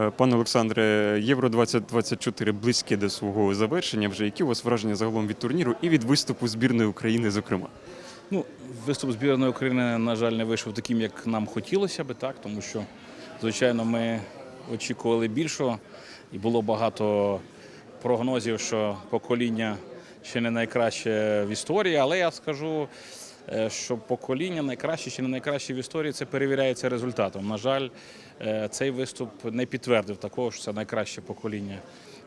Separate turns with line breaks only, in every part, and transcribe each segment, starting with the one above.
Е, Пане Олександре, Євро 2024 близьке до свого завершення. Вже які у вас враження загалом від турніру і від виступу збірної України, зокрема?
Ну, виступ збірної України, на жаль, не вийшов таким, як нам хотілося би, так, тому що, звичайно, ми очікували більшого, і було багато прогнозів, що покоління ще не найкраще в історії. Але я скажу, що покоління найкраще чи не найкраще в історії це перевіряється результатом. На жаль, е, цей виступ не підтвердив такого, що це найкраще покоління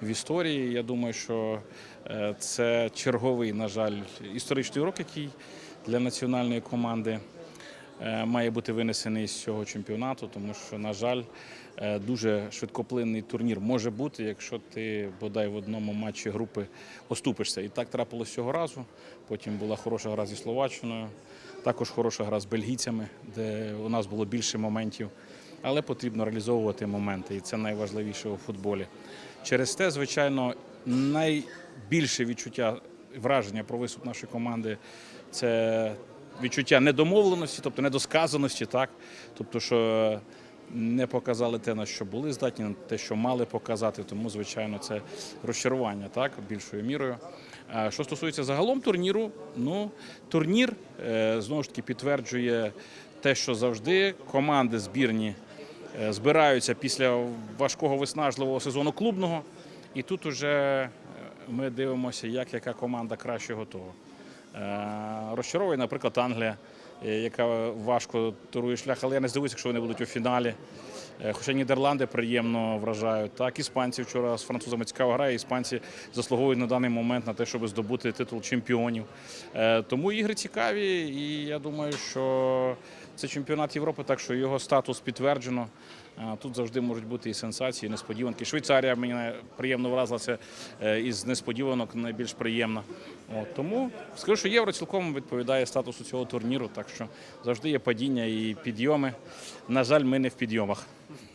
в історії. Я думаю, що е, це черговий, на жаль, історичний урок, який для національної команди е, має бути винесений з цього чемпіонату, тому що, на жаль, е, дуже швидкоплинний турнір може бути, якщо ти бодай в одному матчі групи оступишся. І так трапилось цього разу. Потім була хороша гра зі Словаччиною, також хороша гра з бельгійцями, де у нас було більше моментів. Але потрібно реалізовувати моменти, і це найважливіше у футболі. Через те, звичайно, найбільше відчуття враження про виступ нашої команди це відчуття недомовленості, тобто недосказаності, так? Тобто, що не показали те, на що були здатні, на те, що мали показати. Тому, звичайно, це розчарування так, більшою мірою. Що стосується загалом турніру, ну турнір е, знову ж таки підтверджує те, що завжди команди збірні е, збираються після важкого виснажливого сезону клубного. І тут уже е, ми дивимося, як яка команда краще готова. Е, Розчаровує, наприклад, Англія, е, яка важко турує шлях, але я не здивуюся, якщо вони будуть у фіналі. Е, Хоча Нідерланди приємно вражають. Так, іспанці вчора з французами цікава гра, іспанці заслуговують на даний момент на те, щоб здобути титул чемпіонів. Тому ігри цікаві, і я думаю, що це чемпіонат Європи, так що його статус підтверджено. Тут завжди можуть бути і сенсації, і несподіванки. Швейцарія мені приємно вразилася е, із несподіванок найбільш приємна. От, тому скажу, що євро цілком відповідає статусу цього турніру, так що завжди є падіння і підйоми. На жаль, ми не в підйомах.